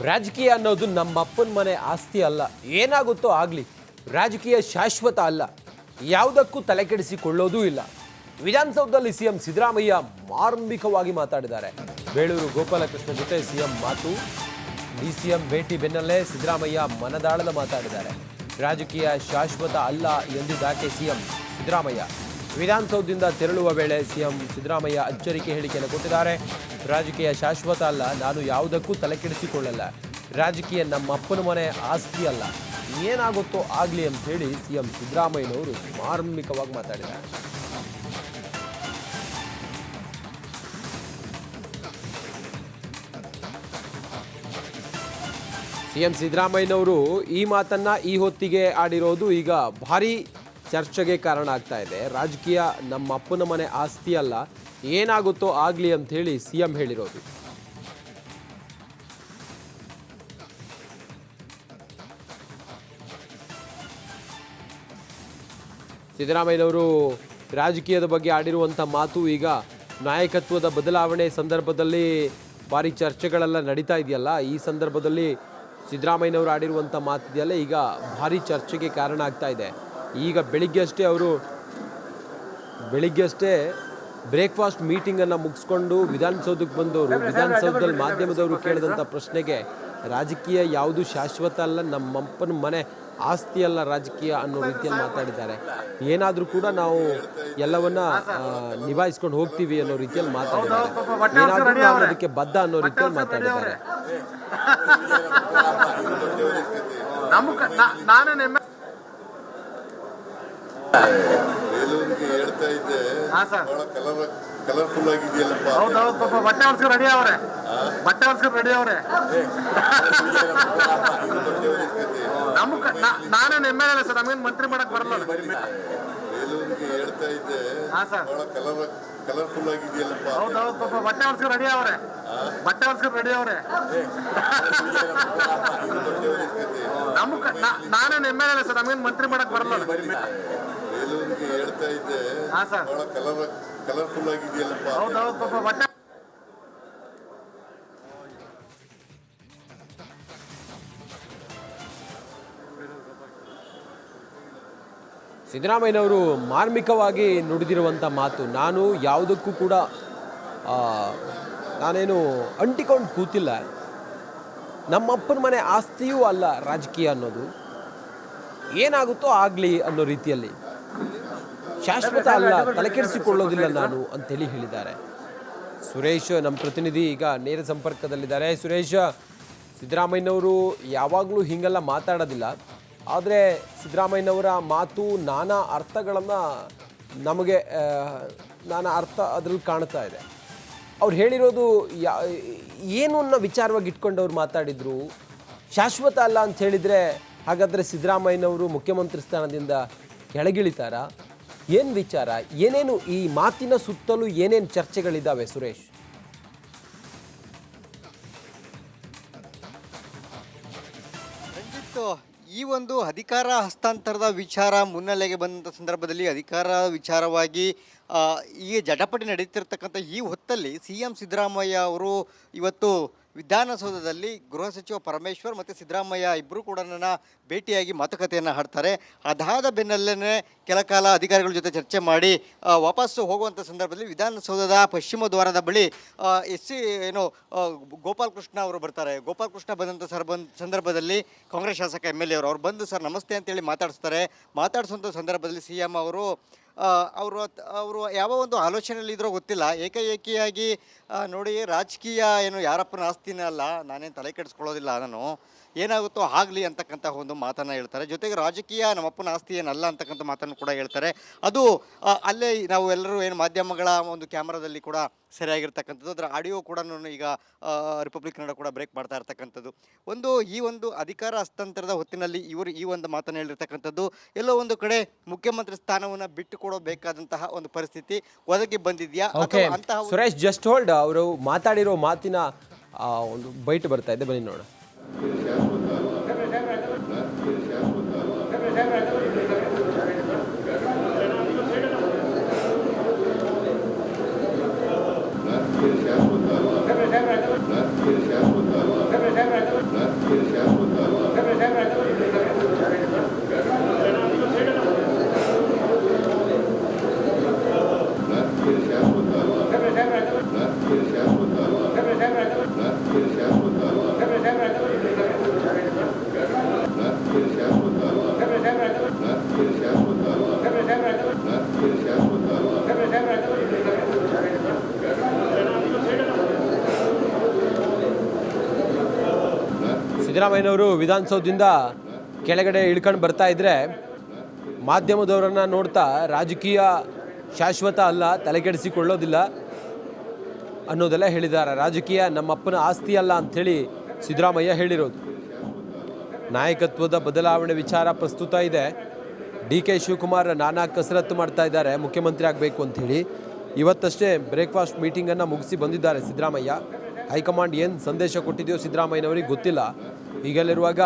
ರಾಜಕೀಯ ಅನ್ನೋದು ನಮ್ಮ ಅಪ್ಪನ ಮನೆ ಆಸ್ತಿ ಅಲ್ಲ. ಏನಾಗುತ್ತೋ ಆಗಲಿ, ರಾಜಕೀಯ ಶಾಶ್ವತ ಅಲ್ಲ. ಯಾವುದಕ್ಕೂ ತಲೆಕೆಡಿಸಿಕೊಳ್ಳೋದೂ ಇಲ್ಲ. ವಿಧಾನಸೌಧದಲ್ಲಿ ಸಿಎಂ ಸಿದ್ದರಾಮಯ್ಯ ಮಾರ್ಮಿಕವಾಗಿ ಮಾತಾಡಿದ್ದಾರೆ. ಬೇಳೂರು ಗೋಪಾಲಕೃಷ್ಣ ಜೊತೆ ಸಿಎಂ ಮಾತು, ಡಿ ಸಿಎಂ ಭೇಟಿ ಬೆನ್ನಲ್ಲೇ ಸಿದ್ದರಾಮಯ್ಯ ಮನದಾಳದ ಮಾತಾಡಿದ್ದಾರೆ. ರಾಜಕೀಯ ಶಾಶ್ವತ ಅಲ್ಲ ಎಂದು ಎಂದಿದ್ದಾಕೆ ಸಿಎಂ ಸಿದ್ದರಾಮಯ್ಯ. ವಿಧಾನಸೌಧದಿಂದ ತೆರಳುವ ವೇಳೆ ಸಿಎಂ ಸಿದ್ದರಾಮಯ್ಯ ಅಚ್ಚರಿಕೆ ಹೇಳಿಕೆಯನ್ನು ಕೊಟ್ಟಿದ್ದಾರೆ. ರಾಜಕೀಯ ಶಾಶ್ವತ ಅಲ್ಲ. ನಾನು ಯಾವುದಕ್ಕೂ ತಲೆಕೆಡಿಸಿಕೊಳ್ಳಲ್ಲ. ರಾಜಕೀಯ ನಮ್ಮ ಅಪ್ಪನ ಮನೆ ಆಸ್ತಿ ಅಲ್ಲ. ಏನಾಗುತ್ತೋ ಆಗಲಿ ಅಂತ ಹೇಳಿ ಸಿಎಂ ಸಿದ್ದರಾಮಯ್ಯನವರು ಮಾರ್ಮಿಕವಾಗಿ ಮಾತಾಡಿದ್ದಾರೆ. ಸಿಎಂ ಸಿದ್ದರಾಮಯ್ಯನವರು ಈ ಮಾತನ್ನ ಈ ಹೊತ್ತಿಗೆ ಆಡಿರೋದು ಈಗ ಭಾರಿ ಚರ್ಚೆಗೆ ಕಾರಣ ಆಗ್ತಾ ಇದೆ. ರಾಜಕೀಯ ನಮ್ಮ ಅಪ್ಪನ ಮನೆ ಆಸ್ತಿ ಅಲ್ಲ, ಏನಾಗುತ್ತೋ ಆಗಲಿ ಅಂತ ಹೇಳಿ ಸಿಎಂ ಹೇಳಿರೋದು. ಸಿದ್ದರಾಮಯ್ಯನವರು ರಾಜಕೀಯದ ಬಗ್ಗೆ ಆಡಿರುವಂಥ ಮಾತು ಈಗ ನಾಯಕತ್ವದ ಬದಲಾವಣೆ ಸಂದರ್ಭದಲ್ಲಿ ಭಾರಿ ಚರ್ಚೆಗಳೆಲ್ಲ ನಡೀತಾ ಇದೆಯಲ್ಲ, ಈ ಸಂದರ್ಭದಲ್ಲಿ ಸಿದ್ದರಾಮಯ್ಯನವರು ಆಡಿರುವಂಥ ಮಾತಿದೆಯಲ್ಲ, ಈಗ ಭಾರಿ ಚರ್ಚೆಗೆ ಕಾರಣ ಆಗ್ತಾ ಇದೆ. ಈಗ ಬೆಳಿಗ್ಗೆ ಅಷ್ಟೇ ಅವರು ಬೆಳಿಗ್ಗೆ ಅಷ್ಟೇ ಬ್ರೇಕ್ಫಾಸ್ಟ್ ಮೀಟಿಂಗನ್ನು ಮುಗಿಸ್ಕೊಂಡು ವಿಧಾನಸೌಧಕ್ಕೆ ಬಂದವರು. ವಿಧಾನಸೌಧದಲ್ಲಿ ಮಾಧ್ಯಮದವರು ಕೇಳಿದಂಥ ಪ್ರಶ್ನೆಗೆ ರಾಜಕೀಯ ಯಾವುದು ಶಾಶ್ವತ ಅಲ್ಲ, ನಮ್ಮಪ್ಪನ ಮನೆ ಆಸ್ತಿ ಅಲ್ಲ ರಾಜಕೀಯ ಅನ್ನೋ ರೀತಿಯಲ್ಲಿ ಮಾತಾಡಿದ್ದಾರೆ. ಏನಾದರೂ ಕೂಡ ನಾವು ಎಲ್ಲವನ್ನ ನಿಭಾಯಿಸ್ಕೊಂಡು ಹೋಗ್ತೀವಿ ಅನ್ನೋ ರೀತಿಯಲ್ಲಿ ಮಾತಾಡಿದ್ದಾರೆ. ಏನಾದರೂ ಅದಕ್ಕೆ ಬದ್ಧ ಅನ್ನೋ ರೀತಿಯಲ್ಲಿ ಮಾತಾಡಿದ್ದಾರೆ ನಮ್ಮ ನಾನೇ ನೆಮ್ಮೆ ಬೇಲೂರಿಗೆ ಹೇಳ್ತಾ ಇದ್ದೆ. ಕಲರ್ ಕಲರ್ಫುಲ್ ಆಗಿದೆಯಲ್ಲಪ್ಪ. ಪಾಪ ಬಟ್ಟೆ ಹೊಲ್ಸ್ಕೊಂಡು ರೆಡಿ ಅವ್ರೆ. ಬಟ್ಟೆ ಹೊಲ್ಸ್ಕೊಂಡು ರೆಡಿ ಅವ್ರೆ. ನಮ್ಮ ನಾನೇ ಎಂ ಎಲ್ ಸರ್ ನಮಗೇನು ಮಂತ್ರಿ ಮಾಡಕ್ ಬರಲ್ಲ ಬೇಲೂರಿಗೆ ಹೇಳ್ತಾ ಇದ್ದೆ. ಕಲರ್ ಕಲರ್ಫುಲ್ ಆಗಿದೆಯಲ್ಲಪ್ಪ. ಪಾಪ ಬಟ್ಟೆ ಹೊಲ್ಸ್ಕೊಂಡು ರೆಡಿ ಅವ್ರೆ. ಬಟ್ಟೆ ಹೊಲ್ಸ್ಕೊಂಡು ರೆಡಿ ಅವ್ರೆ. ನಮ್ಮ ನಾನೇ ಎಂ ಎಲ್ ಸರ್ ನಮಗೇನು ಮಂತ್ರಿ ಮಾಡಕ್ ಬರಲ್ಲ ಹೇಳ್ತಾ ಇದ್ದೆ. ಬಹಳ ಕಲರ್ ಕಲರ್ಫುಲ್ ಆಗಿದೆಯಲ್ಲಪ್ಪ. ಹೌದೌದು ಪಾಪ ಬಟ್ಟೆ ಸಿದ್ದರಾಮಯ್ಯನವರು ಮಾರ್ಮಿಕವಾಗಿ ನುಡಿದಿರುವಂಥ ಮಾತು ನಾನು ಯಾವುದಕ್ಕೂ ಕೂಡ ಆ, ನಾನೇನು ಅಂಟಿಕೊಂಡು ಕೂತಿಲ್ಲ. ನಮ್ಮಪ್ಪನ ಮನೆ ಆಸ್ತಿಯೂ ಅಲ್ಲ ರಾಜಕೀಯ ಅನ್ನೋದು. ಏನಾಗುತ್ತೋ ಆಗಲಿ ಅನ್ನೋ ರೀತಿಯಲ್ಲಿ. ಶಾಶ್ವತ ಅಲ್ಲ, ತಲೆಕೆಡಿಸಿಕೊಳ್ಳೋದಿಲ್ಲ ನಾನು ಅಂತೇಳಿ ಹೇಳಿದ್ದಾರೆ. ಸುರೇಶ್ ನಮ್ಮ ಪ್ರತಿನಿಧಿ ಈಗ ನೇರ ಸಂಪರ್ಕದಲ್ಲಿದ್ದಾರೆ. ಸುರೇಶ್, ಸಿದ್ದರಾಮಯ್ಯನವರು ಯಾವಾಗಲೂ ಹೀಗೆಲ್ಲ ಮಾತಾಡೋದಿಲ್ಲ. ಆದರೆ ಸಿದ್ದರಾಮಯ್ಯನವರ ಮಾತು ನಾನಾ ಅರ್ಥಗಳನ್ನು ನಮಗೆ ನಾನಾ ಅರ್ಥ ಅದ್ರಲ್ಲಿ ಕಾಣ್ತಾ ಇದೆ. ಅವ್ರು ಹೇಳಿರೋದು ಯಾ, ಏನು ಅನ್ನೋ ವಿಚಾರವಾಗಿ ಇಟ್ಕೊಂಡು ಅವ್ರು ಮಾತಾಡಿದ್ರು. ಶಾಶ್ವತ ಅಲ್ಲ ಅಂತ ಹೇಳಿದರೆ ಹಾಗಾದರೆ ಸಿದ್ದರಾಮಯ್ಯನವರು ಮುಖ್ಯಮಂತ್ರಿ ಸ್ಥಾನದಿಂದ ಕೆಳಗಿಳಿತಾರಾ? ಏನು ವಿಚಾರ? ಏನೇನು ಈ ಮಾತಿನ ಸುತ್ತಲೂ ಏನೇನು ಚರ್ಚೆಗಳಿದ್ದಾವೆ ಸುರೇಶ್? ಈ ಒಂದು ಅಧಿಕಾರ ಹಸ್ತಾಂತರದ ವಿಚಾರ ಮುನ್ನೆಲೆಗೆ ಬಂದಂಥ ಸಂದರ್ಭದಲ್ಲಿ ಅಧಿಕಾರ ವಿಚಾರವಾಗಿ ಈ ಜಟಪಟಿ ನಡೀತಿರ್ತಕ್ಕಂಥ ಈ ಹೊತ್ತಲ್ಲಿ ಸಿ ಎಂ ಸಿದ್ದರಾಮಯ್ಯ ಅವರು ಇವತ್ತು ವಿಧಾನಸೌಧದಲ್ಲಿ ಗೃಹ ಸಚಿವ ಪರಮೇಶ್ವರ್ ಮತ್ತು ಸಿದ್ದರಾಮಯ್ಯ ಇಬ್ಬರು ಕೂಡ ನನ್ನ ಭೇಟಿಯಾಗಿ ಮಾತುಕತೆಯನ್ನು ಹಾಡ್ತಾರೆ ಅದಾದ ಬೆನ್ನಲ್ಲೇ ಕೆಲ ಕಾಲ ಅಧಿಕಾರಿಗಳ ಜೊತೆ ಚರ್ಚೆ ಮಾಡಿ ವಾಪಸ್ಸು ಹೋಗುವಂಥ ಸಂದರ್ಭದಲ್ಲಿ ವಿಧಾನಸೌಧದ ಪಶ್ಚಿಮ ದ್ವಾರದ ಬಳಿ ಎಸ್ ಸಿ ಏನು ಗೋಪಾಲಕೃಷ್ಣ ಗೋಪಾಲ್ ಕೃಷ್ಣ ಅವರು ಬರ್ತಾರೆ. ಗೋಪಾಲ್ ಕೃಷ್ಣ ಬಂದಂಥ ಸರ್ ಬಂದ, ಸಂದರ್ಭದಲ್ಲಿ ಕಾಂಗ್ರೆಸ್ ಶಾಸಕ ಎಂ ಎಲ್ ಎ ಅವರು, ಅವ್ರು ಬಂದು ಸರ್ ನಮಸ್ತೆ ಅಂತೇಳಿ ಮಾತಾಡಿಸ್ತಾರೆ. ಮಾತಾಡಿಸುವಂಥ ಸಂದರ್ಭದಲ್ಲಿ ಸಿ ಎಂ ಅವರು ಅವರು ಅವರು ಯಾವ ಒಂದು ಆಲೋಚನೆಯಲ್ಲಿ ಇದ್ರೋ ಗೊತ್ತಿಲ್ಲ ಏಕಾಏಕಿಯಾಗಿ ನೋಡಿ ರಾಜಕೀಯ ಏನು ಯಾರಪ್ಪನ ಆಸ್ತಿನೇ ಅಲ್ಲ. ನಾನೇನು ತಲೆ ಕೆಡಿಸ್ಕೊಳ್ಳೋದಿಲ್ಲ ನಾನು ಏನಾಗುತ್ತೋ ಆಗಲಿ ಅಂತಕ್ಕಂಥ ಒಂದು ಮಾತನ್ನು ಹೇಳ್ತಾರೆ. ಜೊತೆಗೆ ರಾಜಕೀಯ ನಮ್ಮಪ್ಪನ ಆಸ್ತಿ ಏನಲ್ಲ ಅಂತಕ್ಕಂಥ ಮಾತನ್ನು ಕೂಡ ಹೇಳ್ತಾರೆ. ಅದು ಅಲ್ಲೇ ನಾವು ಎಲ್ಲರೂ ಏನು ಮಾಧ್ಯಮಗಳ ಒಂದು ಕ್ಯಾಮ್ರಾದಲ್ಲಿ ಕೂಡ ಸರಿಯಾಗಿರ್ತಕ್ಕಂಥದ್ದು ಅದರ ಆಡಿಯೋ ಕೂಡ ಈಗ ರಿಪಬ್ಲಿಕ್ ಕನ್ನಡ ಕೂಡ ಬ್ರೇಕ್ ಮಾಡ್ತಾ ಇರ್ತಕ್ಕಂಥದ್ದು. ಒಂದು ಈ ಒಂದು ಅಧಿಕಾರ ಹಸ್ತಾಂತರದ ಹೊತ್ತಿನಲ್ಲಿ ಇವರು ಈ ಒಂದು ಮಾತನ್ನು ಹೇಳಿರ್ತಕ್ಕಂಥದ್ದು. ಎಲ್ಲೋ ಒಂದು ಕಡೆ ಮುಖ್ಯಮಂತ್ರಿ ಸ್ಥಾನವನ್ನು ಬಿಟ್ಟು ಕೊಡಬೇಕಾದಂತಹ ಒಂದು ಪರಿಸ್ಥಿತಿ ಒದಗಿ ಬಂದಿದೆಯಾ? ಅಂತಹ ಸುರೇಶ್ ಜಸ್ಟ್ ಹೋಲ್ಡ್ ಅವರು ಮಾತಾಡಿರೋ ಮಾತಿನ ಒಂದು ಬೈಟ್ ಬರ್ತಾ ಇದೆ. ಬನ್ನಿ ನೋಡ ಶಾಶ್ವತ ಸಿದ್ದರಾಮಯ್ಯನವರು ವಿಧಾನಸೌಧದಿಂದ ಕೆಳಗಡೆ ಇಳ್ಕೊಂಡು ಬರ್ತಾ ಇದ್ರೆ ಮಾಧ್ಯಮದವರನ್ನ ನೋಡ್ತಾ ರಾಜಕೀಯ ಶಾಶ್ವತ ಅಲ್ಲ, ತಲೆಕೆಡಿಸಿಕೊಳ್ಳೋದಿಲ್ಲ ಅನ್ನೋದೆಲ್ಲ ಹೇಳಿದ್ದಾರೆ. ರಾಜಕೀಯ ನಮ್ಮಪ್ಪನ ಆಸ್ತಿ ಅಲ್ಲ ಅಂಥೇಳಿ ಸಿದ್ದರಾಮಯ್ಯ ಹೇಳಿರೋದು. ನಾಯಕತ್ವದ ಬದಲಾವಣೆ ವಿಚಾರ ಪ್ರಸ್ತುತ ಇದೆ. ಡಿ ಕೆ ಶಿವಕುಮಾರ್ ನಾನಾ ಕಸರತ್ತು ಮಾಡ್ತಾ ಇದ್ದಾರೆ, ಮುಖ್ಯಮಂತ್ರಿ ಆಗಬೇಕು ಅಂಥೇಳಿ. ಇವತ್ತಷ್ಟೇ ಬ್ರೇಕ್ಫಾಸ್ಟ್ ಮೀಟಿಂಗನ್ನು ಮುಗಿಸಿ ಬಂದಿದ್ದಾರೆ ಸಿದ್ದರಾಮಯ್ಯ. ಹೈಕಮಾಂಡ್ ಏನು ಸಂದೇಶ ಕೊಟ್ಟಿದೆಯೋ ಸಿದ್ದರಾಮಯ್ಯನವರಿಗೆ ಗೊತ್ತಿಲ್ಲ. ಹೀಗೆಲ್ಲಿರುವಾಗ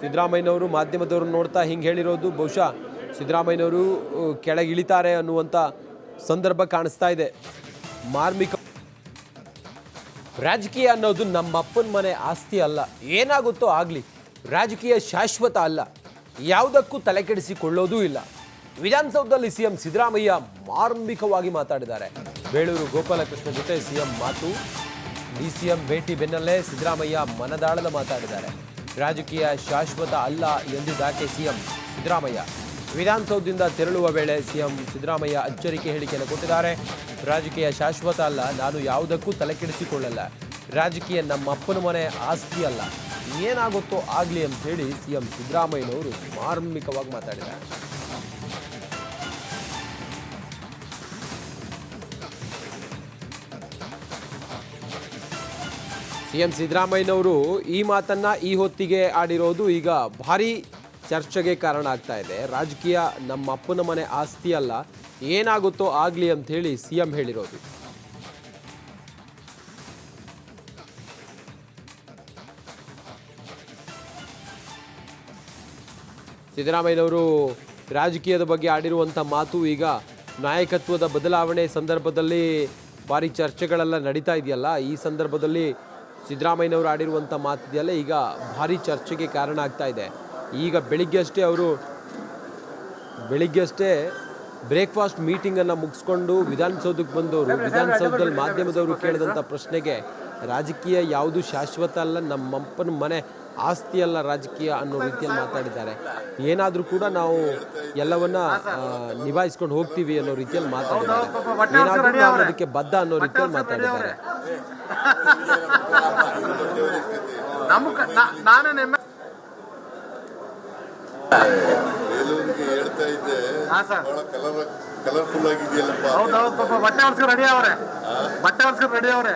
ಸಿದ್ದರಾಮಯ್ಯನವರು ಮಾಧ್ಯಮದವರು ನೋಡ್ತಾ ಹಿಂಗೆ ಹೇಳಿರೋದು. ಬಹುಶಃ ಸಿದ್ದರಾಮಯ್ಯನವರು ಕೆಳಗೆ ಇಳಿತಾರೆ ಅನ್ನುವಂಥ ಸಂದರ್ಭ ಕಾಣಿಸ್ತಾ ಇದೆ. ಮಾರ್ಮಿಕ ರಾಜಕೀಯ ಅನ್ನೋದು ನಮ್ಮ ಅಪ್ಪನ ಮನೆ ಆಸ್ತಿ ಅಲ್ಲ. ಏನಾಗುತ್ತೋ ಆಗಲಿ, ರಾಜಕೀಯ ಶಾಶ್ವತ ಅಲ್ಲ. ಯಾವುದಕ್ಕೂ ತಲೆಕೆಡಿಸಿಕೊಳ್ಳೋದೂ ಇಲ್ಲ. ವಿಧಾನಸೌಧದಲ್ಲಿ ಸಿಎಂ ಸಿದ್ದರಾಮಯ್ಯ ಮಾರ್ಮಿಕವಾಗಿ ಮಾತಾಡಿದ್ದಾರೆ. ಬೇಳೂರು ಗೋಪಾಲಕೃಷ್ಣ ಜೊತೆ ಸಿಎಂ ಮಾತು. ಡಿ ಸಿಎಂ ಭೇಟಿ ಬೆನ್ನಲ್ಲೇ ಸಿದ್ದರಾಮಯ್ಯ ಮನದಾಳದ ಮಾತಾಡಿದ್ದಾರೆ. ರಾಜಕೀಯ ಶಾಶ್ವತ ಅಲ್ಲ ಎಂದಿದ್ದಾಕೆ ಸಿಎಂ ಸಿದ್ದರಾಮಯ್ಯ. ವಿಧಾನಸೌಧದಿಂದ ತೆರಳುವ ವೇಳೆ ಸಿಎಂ ಸಿದ್ದರಾಮಯ್ಯ ಅಚ್ಚರಿಕೆ ಹೇಳಿಕೆಯನ್ನು ಕೊಟ್ಟಿದ್ದಾರೆ. ರಾಜಕೀಯ ಶಾಶ್ವತ ಅಲ್ಲ, ನಾನು ಯಾವುದಕ್ಕೂ ತಲೆಕೆಡಿಸಿಕೊಳ್ಳಲ್ಲ. ರಾಜಕೀಯ ನಮ್ಮ ಅಪ್ಪನ ಮನೆ ಆಸ್ತಿ ಅಲ್ಲ. ಏನಾಗುತ್ತೋ ಆಗಲಿ ಅಂತ ಹೇಳಿ ಸಿಎಂ ಸಿದ್ದರಾಮಯ್ಯನವರು ಮಾರ್ಮಿಕವಾಗಿ ಮಾತಾಡಿದ್ದಾರೆ. ಸಿಎಂ ಸಿದ್ದರಾಮಯ್ಯನವರು ಈ ಮಾತನ್ನ ಈ ಹೊತ್ತಿಗೆ ಆಡಿರೋದು ಈಗ ಭಾರಿ ಚರ್ಚೆಗೆ ಕಾರಣ ಆಗ್ತಾ ಇದೆ. ರಾಜಕೀಯ ನಮ್ಮ ಅಪ್ಪನ ಮನೆ ಆಸ್ತಿ ಅಲ್ಲ, ಏನಾಗುತ್ತೋ ಆಗ್ಲಿ ಅಂತ ಹೇಳಿ ಸಿಎಂ ಹೇಳಿರೋದು. ಸಿದ್ದರಾಮಯ್ಯನವರು ರಾಜಕೀಯದ ಬಗ್ಗೆ ಆಡಿರುವಂಥ ಮಾತು ಈಗ ನಾಯಕತ್ವದ ಬದಲಾವಣೆ ಸಂದರ್ಭದಲ್ಲಿ ಭಾರಿ ಚರ್ಚೆಗಳೆಲ್ಲ ನಡೀತಾ ಇದೆಯಲ್ಲ, ಈ ಸಂದರ್ಭದಲ್ಲಿ ಸಿದ್ದರಾಮಯ್ಯನವರು ಆಡಿರುವಂಥ ಮಾತಿದೆಯಲ್ಲ ಈಗ ಭಾರಿ ಚರ್ಚೆಗೆ ಕಾರಣ ಆಗ್ತಾ ಇದೆ. ಈಗ ಬೆಳಿಗ್ಗೆ ಅಷ್ಟೇ ಅವರು, ಬೆಳಿಗ್ಗೆ ಅಷ್ಟೇ ಬ್ರೇಕ್ಫಾಸ್ಟ್ ಮೀಟಿಂಗನ್ನು ಮುಗಿಸ್ಕೊಂಡು ವಿಧಾನಸೌಧಕ್ಕೆ ಬಂದವರು, ವಿಧಾನಸೌಧದಲ್ಲಿ ಮಾಧ್ಯಮದವರು ಕೇಳಿದಂಥ ಪ್ರಶ್ನೆಗೆ ರಾಜಕೀಯ ಯಾವುದು ಶಾಶ್ವತ ಅಲ್ಲ, ನಮ್ಮಪ್ಪನ ಮನೆ ಆಸ್ತಿ ಅಲ್ಲ ರಾಜಕೀಯ ಅನ್ನೋ ರೀತಿಯಲ್ಲಿ ಮಾತಾಡಿದ್ದಾರೆ. ಏನಾದರೂ ಕೂಡ ನಾವು ಎಲ್ಲವನ್ನ ನಿಭಾಯಿಸ್ಕೊಂಡು ಹೋಗ್ತೀವಿ ಅನ್ನೋ ರೀತಿಯಲ್ಲಿ ಮಾತಾಡಿದ್ದಾರೆ. ಏನಾದರೂ ಅದಕ್ಕೆ ಬದ್ಧ ಅನ್ನೋ ರೀತಿಯಲ್ಲಿ ಮಾತಾಡಿದ್ದಾರೆ. ನಮ್ಮ ನಾನೇ ಎಂ ಬೇಲೂರಿಗೆ ಹೇಳ್ತಾ ಇದ್ದೆ. ಬಹಳ ಕಲರ್ ಕಲರ್ಫುಲ್ ಆಗಿದೆಯಲ್ಲಪ್ಪ. ಹೌದೌದು ಪಾಪ ಬಟ್ಟೆ ಹೊಲ್ಸ್ಕೊಂಡು ರೆಡಿ ಅವ್ರೆ. ಬಟ್ಟೆ ಹೊಲ್ಸ್ಕೊಂಡು ರೆಡಿ ಅವ್ರೆ.